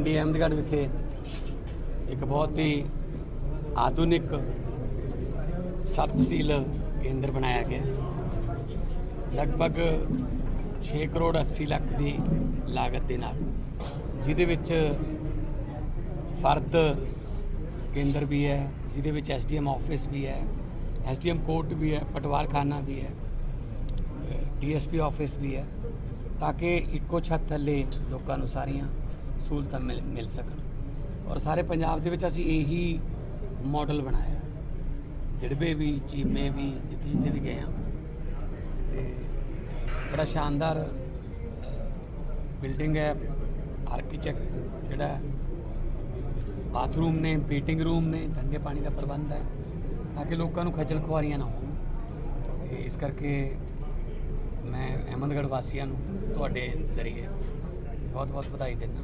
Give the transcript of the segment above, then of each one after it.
ਮੰਡੀ ਅਹਿਮਦਗੜ੍ਹ ਵਿਖੇ ਇੱਕ ਬਹੁਤ ਹੀ ਆਧੁਨਿਕ ਸਬ ਤਹਿਸੀਲ ਕੇਂਦਰ ਬਣਾਇਆ ਗਿਆ। ਲਗਭਗ 6 ਕਰੋੜ 80 ਲੱਖ ਦੀ ਲਾਗਤ ਦੇ ਨਾਲ। ਜਿਹਦੇ ਵਿੱਚ ਫਰਦ ਕੇਂਦਰ ਵੀ ਹੈ, ਜਿਹਦੇ ਵਿੱਚ ਐਸਡੀਐਮ ਆਫਿਸ ਵੀ ਹੈ ਐਸਡੀਐਮ ਕੋਰਟ ਵੀ ਹੈ, ਪਟਵਾਰਖਾਨਾ ਵੀ ਹੈ ਡੀਐਸਪੀ ਆਫਿਸ ਵੀ ਹੈ, ਤਾਂ ਕਿ ਇੱਕੋ ਛੱਤ ਥੱਲੇ ਲੋਕਾਂ ਨੂੰ ਸਾਰੀਆਂ ਸਹੂਲਤਾਂ ਮਿਲ ਮਿਲ ਸਕਣ। ਔਰ ਸਾਰੇ ਪੰਜਾਬ ਦੇ ਵਿੱਚ ਅਸੀਂ ਇਹੀ ਮਾਡਲ ਬਣਾਇਆ। ਦਿੜਬੇ ਵੀ, ਚੀਮੇ ਵੀ, ਜਿੱਥੇ ਜਿੱਥੇ ਵੀ ਗਏ ਹਾਂ। ਤੇ ਬੜਾ ਸ਼ਾਨਦਾਰ ਬਿਲਡਿੰਗ ਹੈ। ਆਰਕੀਟੈਕਟ ਜਿਹੜਾ ਬਾਥਰੂਮ ਨੇ ਪੀਟਿੰਗ ਰੂਮ ਨੇ, ਠੰਡੇ ਪਾਣੀ ਦਾ ਪ੍ਰਬੰਧ ਹੈ। ਤਾਂ ਕਿ ਲੋਕਾਂ ਨੂੰ ਖੱਜਲ ਖੁਆਰੀਆਂ ਨਾ ਹੋਣ। ਤੇ ਇਸ ਕਰਕੇ ਮੈਂ ਅਹਿਮਦਗੜ੍ਹ ਵਾਸੀਆਂ ਨੂੰ ਤੁਹਾਡੇ ਜ਼ਰੀਏ ਬਹੁਤ ਬਹੁਤ ਵਧਾਈ ਦਿੰਦਾ।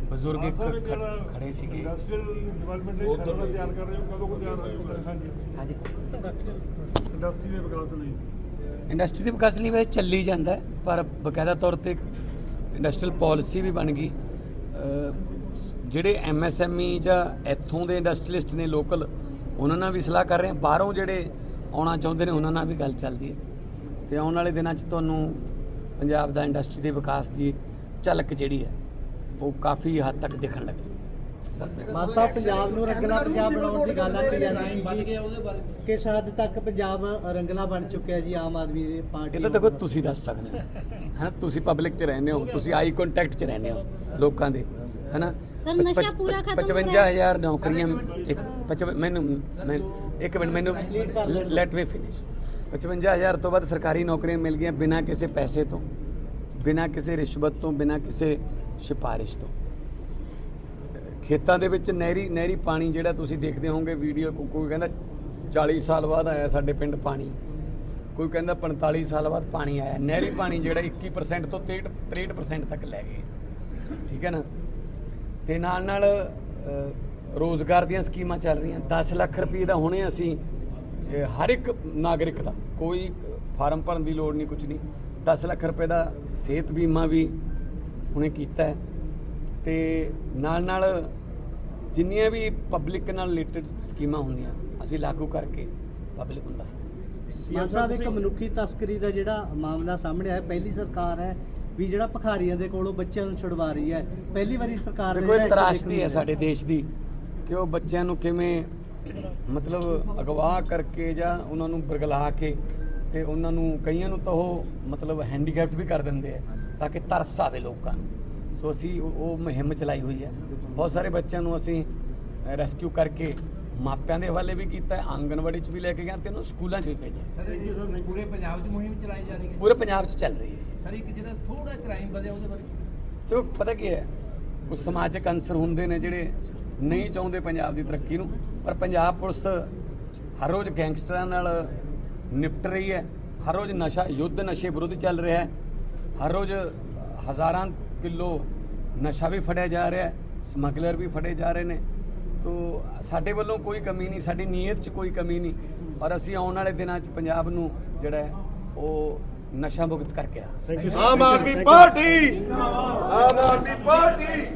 ਬਜ਼ੁਰਗ ਇੱਕ ਖ- ਖੜੇ ਸੀਗੇ। ਇੰਡਸਟਰੀਅਲ ਡਿਵੈਲਪਮੈਂਟ ਲਈ ਖਰੜਾ ਤਿਆਰ ਕਰ ਰਹੇ ਹੋ ਕਦੋਂ ਕੋ ਤਿਆਰ ਹੋਏਗਾ ਹਾਂਜੀ। ਹਾਂਜੀ। ਇੰਡਸਟਰੀ ਦੇ ਵਿਕਾਸ ਲਈ। ਇੰਡਸਟਰੀ ਦੇ ਵਿਕਾਸ ਲਈ ਵੈਸੇ ਚੱਲੀ ਜਾਂਦਾ ਹੈ, ਪਰ ਬਕਾਇਦਾ ਤੌਰ ਤੇ ਇੰਡਸਟਰੀਅਲ ਪਾਲਿਸੀ ਵੀ ਬਣ ਗਈ। ਅਹ ਜਿਹੜੇ ਐਮਐਸਐਮਈ E ਜਾਂ ਇੱਥੋਂ ਦੇ ਇੰਡਸਟਰੀਲਿਸਟ ਨੇ ਲੋਕਲ ਉਹਨਾਂ ਨਾਲ ਵੀ ਸਲਾਹ ਕਰ ਰਹੇ ਹਾਂ। ਬਾਹਰੋਂ ਜਿਹੜੇ ਆਉਣਾ ਚਾਹੁੰਦੇ ਨੇ ਉਹਨਾਂ ਨਾਲ ਵੀ ਗੱਲ ਚੱਲਦੀ ਹੈ। ਤੇ ਆਉਣ ਵਾਲੇ ਦਿਨਾਂ 'ਚ ਤੁਹਾਨੂੰ ਪੰਜਾਬ ਦਾ ਇੰਡਸਟਰੀ ਦੇ ਵਿਕਾਸ ਦੀ ਝਲਕ ਜਿਹੜੀ ਹੈ ਉਹ ਕਾਫੀ ਹੱਦ ਤੱਕ ਦਿਖਣ ਲੱਗ ਮਾਤਾ ਪੰਜਾਬ ਨੂੰ ਰੰਗਲਾ ਪੰਜਾਬ ਬਣਾਉਣ ਦੀ ਗੱਲ ਆਖੀ ਜਾਂਦੀ ਬਣ ਗਿਆ ਉਹਦੇ ਬਾਰੇ ਕਿਸ ਹੱਦ ਤੱਕ ਪੰਜਾਬ ਰੰਗਲਾ ਬਣ ਚੁੱਕਿਆ ਜੀ ਆਮ ਆਦਮੀ ਦੀ ਪਾਰਟੀ ਇਹ ਤਾਂ ਦੇਖੋ ਤੁਸੀਂ ਦੱਸ ਸਕਦੇ ਹੋ। ਹੈ ਤੁਸੀਂ ਪਬਲਿਕ 'ਚ ਰਹਿੰਦੇ ਹੋ ਤੁਸੀਂ ਆਈ ਕੰਟੈਕਟ 'ਚ ਰਹਿੰਦੇ ਹੋ ਲੋਕਾਂ ਦੇ ਹੈ ਨਾ ਸਰ, ਨਸ਼ਾ ਪੂਰਾ ਖਤਮ ਹੋ ਰਿਹਾ 55000 ਨੌਕਰੀਆਂ ਇੱਕ ਪਚਵ- ਮੈਨੂੰ ਮੈਂ ਇੱਕ ਮਿੰਟ ਮੈਨੂੰ ਲੈਟ ਮੀ ਫਿਨਿਸ਼ 55000 ਤੋਂ ਵੱਧ ਸਰਕਾਰੀ ਨੌਕਰੀਆਂ ਮਿਲ ਗਈਆਂ ਬਿਨਾਂ ਕਿਸੇ ਪੈਸੇ ਤੋਂ ਬਿਨਾਂ ਕਿਸੇ ਰਿਸ਼ਵਤ ਤੋਂ ਬਿਨਾਂ ਕਿਸੇ ਸਿਫਾਰਿਸ਼ ਤੋਂ। ਖੇਤਾਂ ਦੇ ਵਿੱਚ ਨਹਿਰੀ ਨਹਿਰੀ ਪਾਣੀ ਜਿਹੜਾ ਤੁਸੀਂ ਦੇਖਦੇ ਹੋਵੋਗੇ ਵੀਡੀਓ ਕੋਈ ਕਹਿੰਦਾ 40 ਸਾਲ ਬਾਅਦ ਆਇਆ ਸਾਡੇ ਪਿੰਡ ਪਾਣੀ। ਕੋਈ ਕਹਿੰਦਾ 45 ਸਾਲ ਬਾਅਦ ਪਾਣੀ ਆਇਆ। ਨਹਿਰੀ ਪਾਣੀ ਜਿਹੜਾ 21% ਤੋਂ 63 63% ਤੱਕ ਲੈ ਗਏ। ਠੀਕ ਹੈ ਨਾ? ਤੇ ਨਾਲ ਨਾਲ ਅ, ਰੋਜ਼ਗਾਰ ਦੀਆਂ ਸਕੀਮਾਂ ਚੱਲ ਰਹੀਆਂ। 10 ਲੱਖ ਰੁਪਏ ਦਾ ਹੁਣੇ ਅਸੀਂ ਹਰ ਇੱਕ ਨਾਗਰਿਕ ਦਾ ਕੋਈ ਫਾਰਮ ਭਰਨ ਦੀ ਲੋੜ ਨਹੀਂ ਕੁਝ ਨਹੀਂ। 10 ਲੱਖ ਰੁਪਏ ਦਾ ਸਿਹਤ ਬੀਮਾ ਵੀ ਹੁਣੇ ਕੀਤਾ ਹੈ। ਤੇ ਨਾਲ ਨਾਲ ਜਿੰਨੀਆਂ ਵੀ ਪਬਲਿਕ ਨਾਲ ਰਿਲੇਟਡ ਸਕੀਮਾਂ ਹੁੰਦੀਆਂ ਅਸੀਂ ਲਾਗੂ ਕਰਕੇ ਪਬਲਿਕ ਨੂੰ ਦੱਸ ਦਿੰਦੇ ਮਾਨ ਸਾਹਿਬ ਇੱਕ ਮਨੁੱਖੀ ਤਸਕਰੀ ਦਾ ਜਿਹੜਾ ਮਾਮਲਾ ਸਾਹਮਣੇ ਆਇਆ ਪਹਿਲੀ ਸਰਕਾਰ ਹੈ ਵੀ ਜਿਹੜਾ ਭਖਾਰੀਆਂ ਦੇ ਕੋਲੋਂ ਬੱਚਿਆਂ ਨੂੰ ਛੁਡਵਾ ਰਹੀ ਹੈ। ਪਹਿਲੀ ਵਾਰੀ ਸਰਕਾਰ ਨੇ ਦੇਖੋ ਇਹ ਜਿਹੜਾ action ਤਰਾਸ਼ਦੀ ਹੈ ਸਾਡੇ ਦੇਸ਼ ਦੀ ਕਿ ਉਹ ਬੱਚਿਆਂ ਨੂੰ ਕਿਵੇਂ ਮਤਲਬ ਅਗਵਾ ਕਰਕੇ ਜਾਂ ਉਹਨਾਂ ਨੂੰ ਬਰਗਲਾ ਕੇ ਤੇ ਉਹਨਾਂ ਨੂੰ ਕਈਆਂ ਨੂੰ ਤਾਂ ਉਹ ਮਤਲਬ ਹੈਂਡੀਕੈਪਟ ਵੀ ਕਰ ਦਿੰਦੇ ਆ ਤਾਂ ਕਿ ਤਰਸ ਆਵੇ ਲੋਕਾਂ ਨੂੰ। ਸੋ ਅਸੀਂ ਉਹ ਉਹ ਮੁਹਿੰਮ ਚਲਾਈ ਹੋਈ ਹੈ। ਬਹੁਤ ਸਾਰੇ ਬੱਚਿਆਂ ਨੂੰ ਅਸੀਂ ਰੈਸਕਿਊ ਕਰਕੇ ਮਾਪਿਆਂ ਦੇ ਹਵਾਲੇ ਵੀ ਕੀਤਾ ਆਂਗਣਵਾੜੀ 'ਚ ਵੀ ਲੈ ਕੇ ਗਏ ਤੇ ਉਹਨੂੰ ਸਕੂਲਾਂ 'ਚ ਵੀ ਭੇਜਿਆ। ਸਰ ਪੂਰੇ ਪੰਜਾਬ 'ਚ ਮੁਹਿੰਮ ਚਲਾਈ ਜਾ ਰਹੀ ਹੈ? ਪੂਰੇ ਪੰਜਾਬ 'ਚ ਚੱਲ ਰਹੀ ਹੈ। ਸਰ ਇੱਕ ਜਿਹੜਾ ਥੋੜਾ ਕ੍ਰਾਈਮ ਵਧਿਆ ਉਹਦੇ ਬਾਰੇ ਤੇ ਉਹ ਪਤਾ ਕੀ ਹੈ ਕੁਝ ਸਮਾਜਿਕ ਅੰਸਰ ਹੁੰਦੇ ਨੇ ਜਿਹੜੇ ਨਹੀਂ ਚਾਹੁੰਦੇ ਪੰਜਾਬ ਦੀ ਤਰੱਕੀ ਨੂੰ ਪਰ ਪੰਜਾਬ ਪੁਲਿਸ ਹਰ ਰੋਜ਼ ਗੈਂਗਸਟਰਾਂ ਨਾਲ ਨਿਪਟ ਰਹੀ ਹੈ। ਹਰ ਰੋਜ਼ ਨਸ਼ਾ ਯੁੱਧ ਨਸ਼ੇ ਵਿਰੁੱਧ ਚੱਲ ਰਿਹਾ ਹੈ। ਹਰ ਰੋਜ਼ ਹਜ਼ਾਰਾਂ ਕਿਲੋ ਨਸ਼ਾ ਵੀ ਫੜਿਆ ਜਾ ਰਿਹਾ ਹੈ। ਸਮਗਲਰ ਵੀ ਫੜੇ ਜਾ ਰਹੇ ਨੇ। ਤੋ ਸਾਡੇ ਵੱਲੋਂ ਕੋਈ ਕਮੀ ਨਹੀਂ ਸਾਡੀ ਨੀਅਤ 'ਚ ਕੋਈ ਕਮੀ ਨਹੀਂ। ਔਰ ਅਸੀਂ ਆਉਣ ਵਾਲੇ ਦਿਨਾਂ 'ਚ ਪੰਜਾਬ ਨੂੰ ਜਿਹੜਾ ਹੈ ਉਹ ਨਸ਼ਾ ਮੁਕਤ ਕਰਕੇ ਰਹਾਂਗੇ ਆਮ ਆਦਮੀ ਪਾਰਟੀ! ਆਮ ਆਦਮੀ ਪਾਰਟੀ!